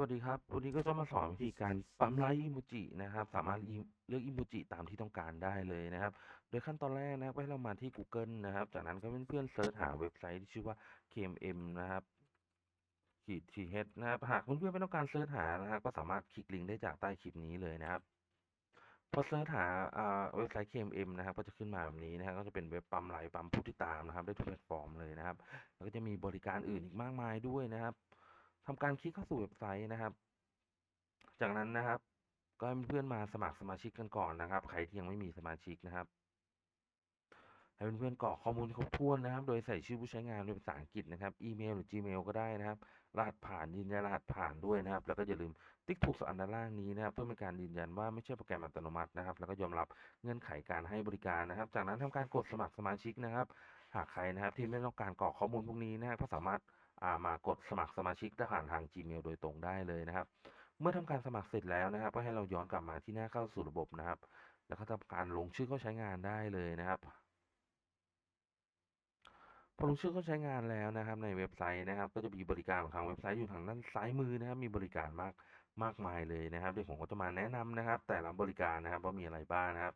วัสดีครับ วันนี้ก็จะมาสอนวิธีการปั๊มไลค์อิโมจินะครับ สามารถเลือกอิโมจิตามที่ต้องการได้เลยนะครับ โดยขั้นตอนแรกนะครับให้เรามาที่ Google นะครับ จากนั้นก็เพื่อนๆเซิร์ชหาเว็บไซต์ที่ชื่อว่า KMM นะครับขีด th นะครับ หากเพื่อนๆไม่ต้องการเซิร์ชหานะครับก็สามารถคลิกลิงก์ได้จากใต้คลิปนี้เลยนะครับ พอเซิร์ชหาอ่าเว็บไซต์ KMM นะครับ ก็จะขึ้นมาแบบนี้นะครับ ก็จะเป็นเว็บปั๊มไลค์ปั๊มผู้ติดตามนะครับ ได้ทุกแพลตฟอร์มเลยนะครับ แล้วก็จะมีบริการอื่นอีกมากมายด้วยนะครับ ทำการคลิกเข้าสู่เว็บไซต์นะครับ จากนั้นนะครับ ก็ให้เพื่อนมาสมัครสมาชิกกันก่อนนะครับ ใครที่ยังไม่มีสมาชิกนะครับ ให้เพื่อนๆกรอกข้อมูลครบถ้วนนะครับ โดยใส่ชื่อผู้ใช้งานด้วยภาษาอังกฤษนะครับ อีเมลหรือ Gmail ก็ได้นะครับ รหัสผ่านยืนยันรหัสผ่านด้วยนะครับ แล้วก็อย่าลืมติ๊กถูกสอันด้านล่างนี้นะครับ เพื่อเป็นการยืนยันว่าไม่ใช่โปรแกรมอัตโนมัตินะครับ แล้วก็ยอมรับเงื่อนไขการให้บริการนะครับ จากนั้นทำการกดสมัครสมาชิกนะครับ หากใครนะครับที่ไม่ต้องการกรอกข้อมูลพวกนี้นะครับก็สามารถ มากดสมัครสมาชิกได้ผ่านทาง Gmail โดยตรงได้เลยนะครับ เมื่อทำการสมัครเสร็จแล้วนะครับ ก็ให้เราย้อนกลับมาที่หน้าเข้าสู่ระบบนะครับ แล้วก็ทำการลงชื่อเข้าใช้งานได้เลยนะครับพอลงชื่อเข้าใช้งานแล้วนะครับ ในเว็บไซต์นะครับ ก็จะมีบริการของทางเว็บไซต์อยู่ทางด้านซ้ายมือนะครับ มีบริการมากมากมายเลยนะครับเดี๋ยวผมก็จะมาแนะนำนะครับ แต่ละบริการนะครับว่ามีอะไรบ้างนะครับ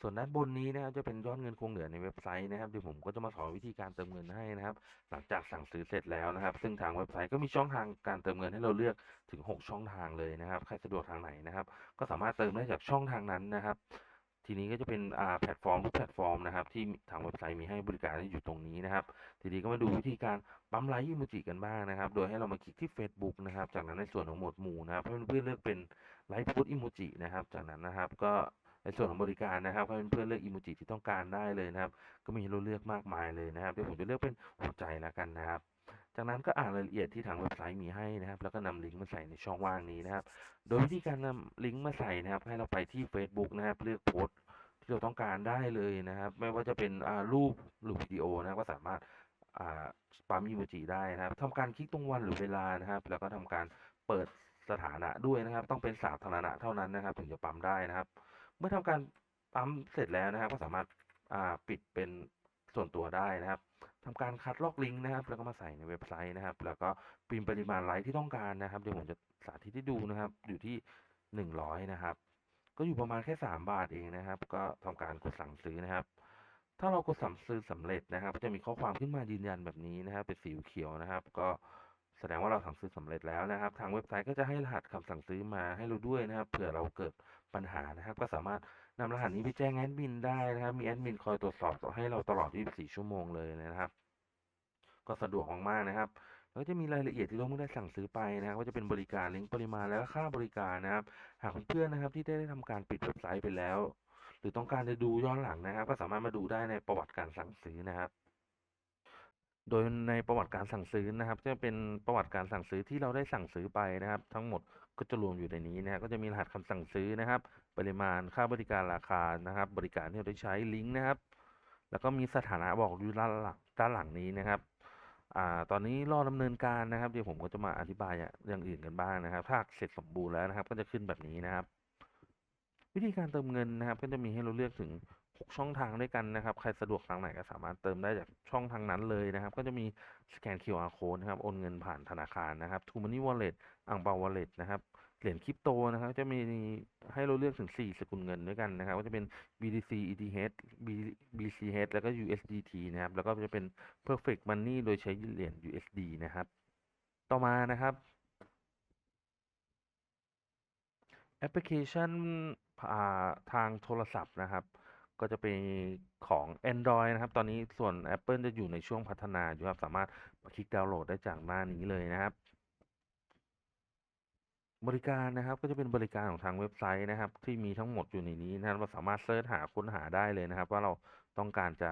ส่วนด้านบนนี้นะครับจะเป็นยอดเงินคงเหลือในเว็บไซต์นะครับเดี๋ยวผมก็จะมาสอนวิธีการเติมเงินให้นะครับ หลังจากสั่งซื้อเสร็จแล้วนะครับ ซึ่งทางเว็บไซต์ก็มีช่องทางการเติมเงินให้เราเลือกถึง 6 ช่องทางเลยนะครับใครสะดวกทางไหนนะครับ ก็สามารถเติมได้จากช่องทางนั้นนะครับ ทีนี้ก็จะเป็นอ่าแพลตฟอร์มทุกแพลตฟอร์มนะครับที่ทางเว็บไซต์มีให้บริการอยู่ตรงนี้นะครับ ทีนี้ก็มาดูวิธีการปั๊มไลค์อิโมจิกันบ้างนะครับ โดยให้เรามาคลิกที่ Facebook นะครับ จากนั้นในส่วนของหมวดหมู่นะครับให้เพื่อนๆเลือกเป็นไลค์พุทอิโมจินะครับ จากนั้นนะครับก็ ในส่วนของบริการนะครับให้เพื่อนเลือกอิโมจิที่ต้องการได้เลยนะครับ ก็มีให้เราเลือกมากมายเลยนะครับเดี๋ยวผมจะเลือกเป็นหัวใจแล้วกันนะครับ จากนั้นก็อ่านรายละเอียดที่ทางเว็บไซต์มีให้นะครับ แล้วก็นำลิงก์มาใส่ในช่องว่างนี้นะครับ โดยวิธีการนำลิงก์มาใส่นะครับ ให้เราไปที่ Facebook นะครับ เลือกโพสต์ที่เราต้องการได้เลยนะครับ ไม่ว่าจะเป็นรูปหรือวิดีโอนะก็สามารถปั๊มอีโมจิได้นะครับทำการคลิกตรงวันหรือเวลานะครับ แล้วก็ทำการเปิดสถานะด้วยนะครับ ต้องเป็นสาธารณะเท่านั้นนะครับ ถึงจะปั๊มได้นะครับ มื่อทำการปั๊มเสร็จแล้วนะครับ ก็สามารถปิดเป็นส่วนตัวได้นะครับทำการคัดลอกลิงก์นะครับ แล้วก็มาใส่ในเว็บไซต์นะครับ แล้วก็พิมพ์ปริมาณไลค์ที่ต้องการนะครับ เดี๋ยวผมจะสาธิตให้ดูนะครับ อยู่ที่หนึ่งร้อยนะครับ ก็อยู่ประมาณแค่สามบาทเองนะครับ ก็ทำการกดสั่งซื้อนะครับ ถ้าเรากดสั่งซื้อสำเร็จนะครับ จะมีข้อความขึ้นมายืนยันแบบนี้นะครับ เป็นสีเขียวนะครับ ก็แสดงว่าเราสั่งซื้อสำเร็จแล้วนะครับ ทางเว็บไซต์ก็จะให้รหัสคำสั่งซื้อมาให้เราด้วยนะครับ เผื่อเราเกิด ปัญหานะครับ ก็สามารถนำรหัสนี้ไปแจ้งแอดมินได้นะครับ มีแอดมินคอยตรวจสอบให้เราตลอด 24 ชั่วโมงเลยนะครับ ก็สะดวกมากๆนะครับแล้วก็จะมีรายละเอียดที่เราเมื่อได้สั่งซื้อไปนะครับว่าจะเป็นบริการลิงก์ปริมาณและค่าบริการนะครับ หากเพื่อนนะครับที่ได้ทำการปิดเว็บไซต์ไปแล้ว หรือต้องการจะดูย้อนหลังนะครับ ก็สามารถมาดูได้ในประวัติการสั่งซื้อนะครับ โดยในประวัติการสั่งซื้อนะครับจะเป็นประวัติการสั่งซื้อที่เราได้สั่งซื้อไปนะครับ ทั้งหมดก็จะรวมอยู่ในนี้นะครับก็จะมีรหัสคำสั่งซื้อนะครับ ปริมาณค่าบริการราคานะครับ บริการที่เราได้ใช้ลิงก์นะครับ แล้วก็มีสถานะบอกอยู่ด้านหลังด้านหลังนี้นะครับอ่าตอนนี้รอดำเนินการนะครับ เดี๋ยวผมก็จะมาอธิบายอย่างอื่นกันบ้างนะครับ ถ้าเสร็จสมบูรณ์แล้วนะครับ ก็จะขึ้นแบบนี้นะครับ วิธีการเติมเงินนะครับ ก็จะมีให้เราเลือกถึง ช่องทางด้วยกันนะครับ ใครสะดวกทางไหนก็สามารถเติมได้จากช่องทางนั้นเลยนะครับ ก็จะมีสแกน QR code นะครับ โอนเงินผ่านธนาคารนะครับ True Money Wallet อังเปา Wallet นะครับ เหรียญคริปโตนะครับ จะมีให้เราเลือกถึง 4 สกุลเงินด้วยกันนะครับ ก็จะเป็น BTC ETH BCH แล้วก็ USDT นะครับ แล้วก็จะเป็น Perfect Money โดยใช้เหรียญ USD นะครับ ต่อมานะครับแอปพลิเคชันทางโทรศัพท์นะครับ ก็จะเป็นของ Android นะครับ ตอนนี้ส่วน Apple จะอยู่ในช่วงพัฒนาอยู่ครับ สามารถคลิกดาวน์โหลดได้จากหน้านี้เลยนะครับบริการนะครับก็จะเป็นบริการของทางเว็บไซต์นะครับ ที่มีทั้งหมดอยู่ในนี้นะครับเราสามารถเซิร์ชหาค้นหาได้เลยนะครับ ว่าเราต้องการจะ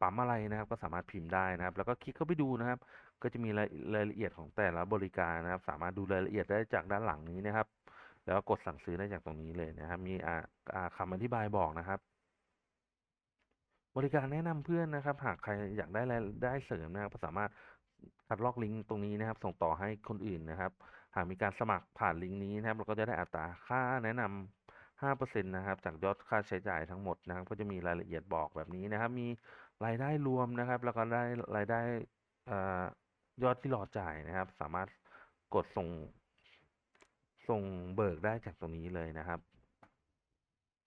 ปั๊มอะไรนะครับ ก็สามารถพิมพ์ได้นะครับ แล้วก็คลิกเข้าไปดูนะครับ ก็จะมีรายละเอียดของแต่ละบริการนะครับ สามารถดูรายละเอียดได้จากด้านหลังนี้นะครับ แล้วก็กดสั่งซื้อได้จากตรงนี้เลยนะครับ มีอ่าอ่าคำอธิบายบอกนะครับ บริการแนะนำเพื่อนนะครับ หากใครอยากได้รายได้เสริมนะครับก็สามารถคัดลอกลิงก์ตรงนี้นะครับ ส่งต่อให้คนอื่นนะครับ หากมีการสมัครผ่านลิงก์นี้นะครับ เราก็จะได้อัตราค่าแนะนำ5%นะครับ จากยอดค่าใช้จ่ายทั้งหมดนะครับ ก็จะมีรายละเอียดบอกแบบนี้นะครับ มีรายได้รวมนะครับ แล้วก็ได้รายได้ยอดที่รอจ่ายนะครับ สามารถกดส่ง ส่งเบิกได้จากตรงนี้เลยนะครับ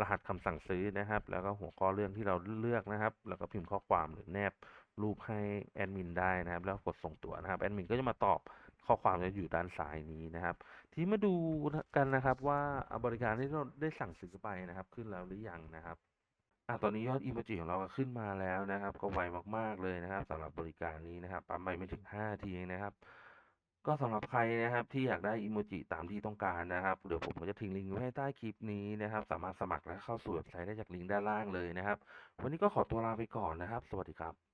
รหัสคำสั่งซื้อนะครับ แล้วก็หัวข้อเรื่องที่เราเลือกนะครับ แล้วก็พิมพ์ข้อความหรือแนบรูปให้แอดมินได้นะครับ แล้วกดส่งตัวนะครับแอดมินก็จะมาตอบข้อความจะอยู่ด้านซ้ายนี้นะครับ ทีมาดูกันนะครับว่าบริการที่เราได้สั่งซื้อไปนะครับ ขึ้นแล้วหรือยังนะครับอะตอนนี้ยอดอีโมจิของเราก็ขึ้นมาแล้วนะครับ ก็ไวมากๆเลยนะครับสำหรับบริการนี้นะครับปั๊มไปไม่ถึง5นาทีเองนะครับ ก็สำหรับใครนะครับที่อยากได้อิโมจิตามที่ต้องการนะครับเดี๋ยวผมก็จะทิ้งลิงก์ไว้ให้ใต้คลิปนี้นะครับ สามารถสมัครและเข้าสู่เว็บไซต์ได้จากลิงก์ด้านล่างเลยนะครับ วันนี้ก็ขอตัวลาไปก่อนนะครับ สวัสดีครับ